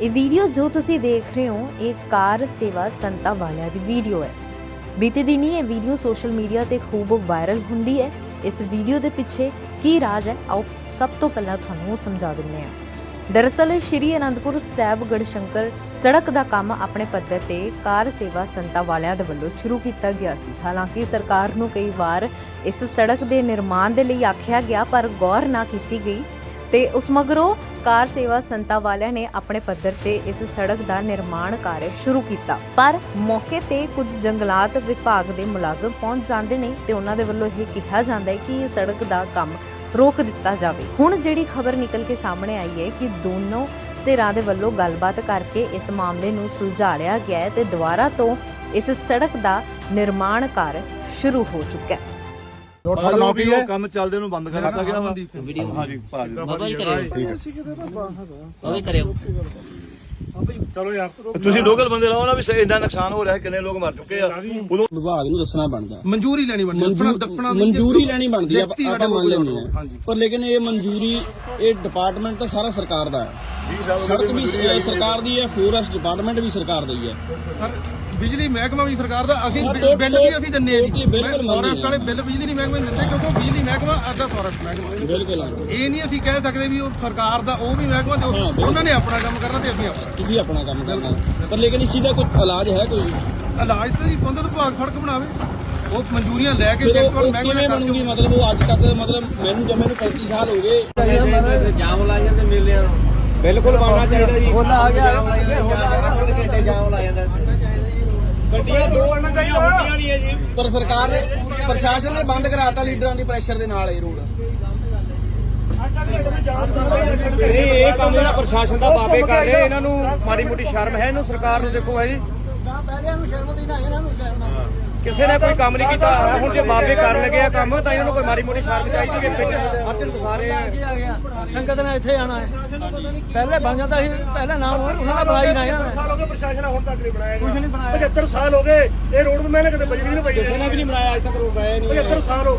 ਇਹ ਵੀਡੀਓ ਜੋ ਤੁਸੀਂ ਦੇਖ ਰਹੇ ਹੋ, ਇਹ ਕਾਰ ਸੇਵਾ ਸੰਤਾ ਵਾਲਿਆਂ ਦੀ ਵੀਡੀਓ ਹੈ। ਬੀਤੇ ਦਿਨੀ ਇਹ ਵੀਡੀਓ ਸੋਸ਼ਲ ਮੀਡੀਆ ਤੇ ਖੂਬ ਵਾਇਰਲ ਹੁੰਦੀ ਹੈ। ਇਸ ਵੀਡੀਓ ਦੇ ਪਿੱਛੇ ਕੀ ਰਾਜ ਹੈ, ਆਓ ਸਭ ਤੋਂ ਪਹਿਲਾਂ ਤੁਹਾਨੂੰ ਉਹ ਸਮਝਾ ਦਿੰਦੇ ਹਾਂ। ਦਰਅਸਲ, ਸ਼੍ਰੀ ਅਨੰਦਪੁਰ ਸਾਹਿਬ ਗੜਸ਼ੰਕਰ ਸੜਕ ਦਾ ਕੰਮ ਆਪਣੇ ਪੱਧਰ ਤੇ ਕਾਰ ਸੇਵਾ ਸੰਤਾ ਵਾਲਿਆਂ ਦੇ ਵੱਲੋਂ ਸ਼ੁਰੂ ਕੀਤਾ ਗਿਆ ਸੀ। ਹਾਲਾਂਕਿ, ਸਰਕਾਰ ਨੂੰ ਕਈ ਵਾਰ ਇਸ ਸੜਕ ਦੇ ਨਿਰਮਾਣ ਦੇ ਲਈ ਆਖਿਆ ਗਿਆ, ਪਰ ਗੌਰ ਨਾ ਕੀਤੀ ਗਈ ਤੇ ਉਸ ਮਗਰੋਂ ਕਾਰ ਸੇਵਾ ਸੰਤਾ ਵਾਲਿਆਂ ਨੇ ਆਪਣੇ ਪੱਧਰ ਤੇ ਇਸ ਸੜਕ ਦਾ ਨਿਰਮਾਣ ਕਾਰਜ ਸ਼ੁਰੂ ਕੀਤਾ। ਪਰ ਮੌਕੇ ਤੇ ਕੁਝ ਜੰਗਲਾਤ ਵਿਭਾਗ ਦੇ ਮੁਲਾਜ਼ਮ ਪਹੁੰਚ ਜਾਂਦੇ ਨੇ ਤੇ ਉਹਨਾਂ ਦੇ ਵੱਲੋਂ ਇਹ ਕਿਹਾ ਜਾਂਦਾ ਹੈ ਕਿ ਇਹ ਸੜਕ ਦਾ ਕੰਮ ਰੋਕ ਦਿੱਤਾ ਜਾਵੇ। ਹੁਣ ਜਿਹੜੀ ਖਬਰ ਨਿਕਲ ਕੇ ਸਾਹਮਣੇ ਆਈ ਹੈ ਕਿ ਦੋਨੋਂ ਧਿਰਾਂ ਦੇ ਵੱਲੋਂ ਗੱਲਬਾਤ ਕਰਕੇ ਇਸ ਮਾਮਲੇ ਨੂੰ ਸੁਲਝਾ ਲਿਆ ਗਿਆ ਹੈ ਤੇ ਦੁਬਾਰਾ ਤੋਂ ਇਸ ਸੜਕ ਦਾ ਨਿਰਮਾਣ ਕਾਰਜ ਸ਼ੁਰੂ ਹੋ ਚੁੱਕਾ ਹੈ। ਤੁਹਾਡਾ ਨਾਮ ਕੀ ਹੈ। ਕੰਮ ਚੱਲਦੇ ਨੂੰ ਬੰਦ ਕਰ ਦਿੱਤਾ ਗਿਆ ਵਾ। ਵੀਡੀਓ। ਹਾਂਜੀ ਭਾਜੀ ਬਾਬਾ ਜੀ ਕਰਿਓ। ਬਾਬਾ ਜੀ ਕਰਿਓ ਚਲੋ ਯਾਰ। ਤੁਸੀਂ ਲੋਕਲ ਬੰਦੇ ਰਹੋ ਨਾ ਵੀ ਇੰਨਾ ਨੁਕਸਾਨ ਹੋ ਰਿਹਾ ਹੈ, ਕਿੰਨੇ ਲੋਕ ਮਰ ਚੁੱਕੇ ਆ। ਉਦੋਂ ਵਿਭਾਗ ਨੂੰ ਦੱਸਣਾ ਬਣਦਾ। ਮਨਜ਼ੂਰੀ ਲੈਣੀ ਬਣਦੀ ਦੱਸਣਾ ਦੱਸਣਾ ਨਹੀਂ ਮਨਜ਼ੂਰੀ ਲੈਣੀ ਬਣਦੀ ਆ ਲਿਖਤੀ ਆਪਾਂ ਮੰਨ ਲੈਂਦੇ ਆ ਹਾਂਜੀ। ਪਰ ਲੇਕਿਨ ਇਹ ਮਨਜ਼ੂਰੀ ਇਹ ਡਿਪਾਰਟਮੈਂਟ ਤਾਂ ਸਾਰਾ ਸਰਕਾਰ ਦਾ ਹੈ। ਸੜਕ ਵੀ ਸਰਕਾਰ ਦੀ ਹੈ ਫੋਰੈਸਟ ਡਿਪਾਰਟਮੈਂਟ ਵੀ ਸਰਕਾਰ ਦਾ ਹੀ ਹੈ। ਸਰ ਬਿਜਲੀ ਮਹਿਕਮਾ ਵੀ ਸਰਕਾਰ ਦਾ ਅਸੀਂ ਬਿ- ਬਿੱਲ ਵੀ ਅਸੀਂ ਦਿੰਨੇ ਆ ਜੀ। ਫੋਰੈਸਟ ਵਾਲੇ ਆ। ਬਿੱਲ ਬਿਜਲੀ ਨਹੀਂ ਮਹਿਕਮੇ ਨੂੰ ਦਿੰਦੇ ਕਿਉਂਕਿ ਬਿਜਲੀ ਮਹਿਕਮਾ ਅੱਧਾ ਫੋਰੈਸਟ ਮਹਿਕਮਾ। ਬਿਲਕੁਲ। ਇਹ ਨਹੀਂ ਅਸੀਂ ਕਹਿ ਸਕਦੇ ਵੀ ਉਹ ਸਰਕਾਰ ਦਾ ਉਹ ਵੀ ਮਹਿਕਮਾ ਤੇ ਉਹ-। ਉਹਨਾਂ ਨੇ ਆਪਣਾ ਕੰਮ ਕਰਨਾ ਤੇ ਅਸੀਂ ਆਪਣਾ। ਤੁਸੀਂ ਆਪਣਾ ਕੰਮ ਕਰਨਾ। ਪਰ ਲੇਕਿਨ ਇਸ ਚੀਜ਼ ਦਾ ਕੋਈ ਇਲਾਜ ਹੈ ਕੋਈ? ਇਲਾਜ ਤਾਂ ਜੀ ਸੰਬੰਧਿਤ ਵਿਭਾਗ ਸੜਕ ਬਣਾਵੇ। ਉਹ ਮਨਜ਼ੂਰੀਆਂ ਲੈ ਕੇ ਫਿਰ ਚੈੱਕ ਉਹ ਕਰ ਉਹ ਮਹਿਕਮੇ ਕਿਵੇਂ ਨਾਲ ਬਣੂਗੀ? ਮਤਲਬ ਉਹ ਅੱਜ ਤੱਕ ਮਤਲਬ ਮੈਨੂੰ ਜਮੇ ਨੂੰ 35 ਸਾਲ ਹੋ ਗਏ। ਬਿਲਕੁਲ ਬਣਨਾ ਚਾਹੀਦਾ ਜੀ। ਹੋਲਾ ਆ ਗਿਆ ਘੰਟੇ ਜਾਮ ਲਾ ਜਾਂਦਾ ਪਰ ਸਰਕਾਰ ਨੇ ਪ੍ਰਸ਼ਾਸਨ ਨੇ ਬੰਦ ਕਰਾਤਾ ਲੀਡਰਾਂ ਦੀ ਪ੍ਰੈਸ਼ਰ ਦੇ ਨਾਲ ਇਹ ਰੋਡ। ਨਹੀਂ ਇਹ ਕੰਮ ਇਹਨਾਂ ਪ੍ਰਸ਼ਾਸਨ ਦਾ ਬਾਬੇ ਕਰ ਰਹੇ ਇਹਨਾਂ ਨੂੰ ਮਾੜੀ ਮੋਟੀ ਸ਼ਰਮ ਹੈ ਇਹਨੂੰ ਸਰਕਾਰ ਨੂੰ ਦੇਖੋ ਹੈ। ਜੀ ਕਿਸੇ ਨੇ ਕੋਈ ਕੰਮ ਨਹੀਂ ਕੀਤਾ। ਹੁਣ ਜੇ ਬਾਬੇ ਕਰਨ ਲੱਗੇ ਆ ਕੰਮ ਤਾਂ ਇਹਨਾਂ ਨੂੰ ਕੋਈ ਮਾੜੀ ਮੋਟੀ ਸ਼ਰਮ ਚਾਹੀਦੀ ਹੈ ਵਿੱਚ ਅਰਜਨ ਵਸਾਰੇ ਆ। ਸੰਗਤ ਨੇ ਇੱਥੇ ਆਣਾ ਹੈ। ਪਹਿਲੇ ਬਣ ਜਾਂਦਾ ਸੀ ਪਹਿਲੇ ਨਾਮ ਸਾਡਾ ਬੁਲਾਈ ਨਾ ਇਹਨਾਂ ਸਾਲ ਹੋ ਗਏ ਪ੍ਰਸ਼ਾਸਨ ਹੁਣ ਤੱਕ ਨਹੀਂ ਬਣਾਇਆ ਕੁਝ ਨਹੀਂ ਬਣਾਇਆ। 75 ਸਾਲ ਹੋ ਗਏ ਇਹ ਰੋਡ ਮੈਨੇ ਕਦੇ ਬਜਰੀ ਨਹੀਂ ਪਈ ਕਿਸੇ ਨੇ ਵੀ ਨਹੀਂ ਬਣਾਇਆ ਅੱਜ ਤੱਕ ਰੋਡ ਆਇਆ ਨਹੀਂ। 75 ਸਾਲ ਹੋ ਗਏ।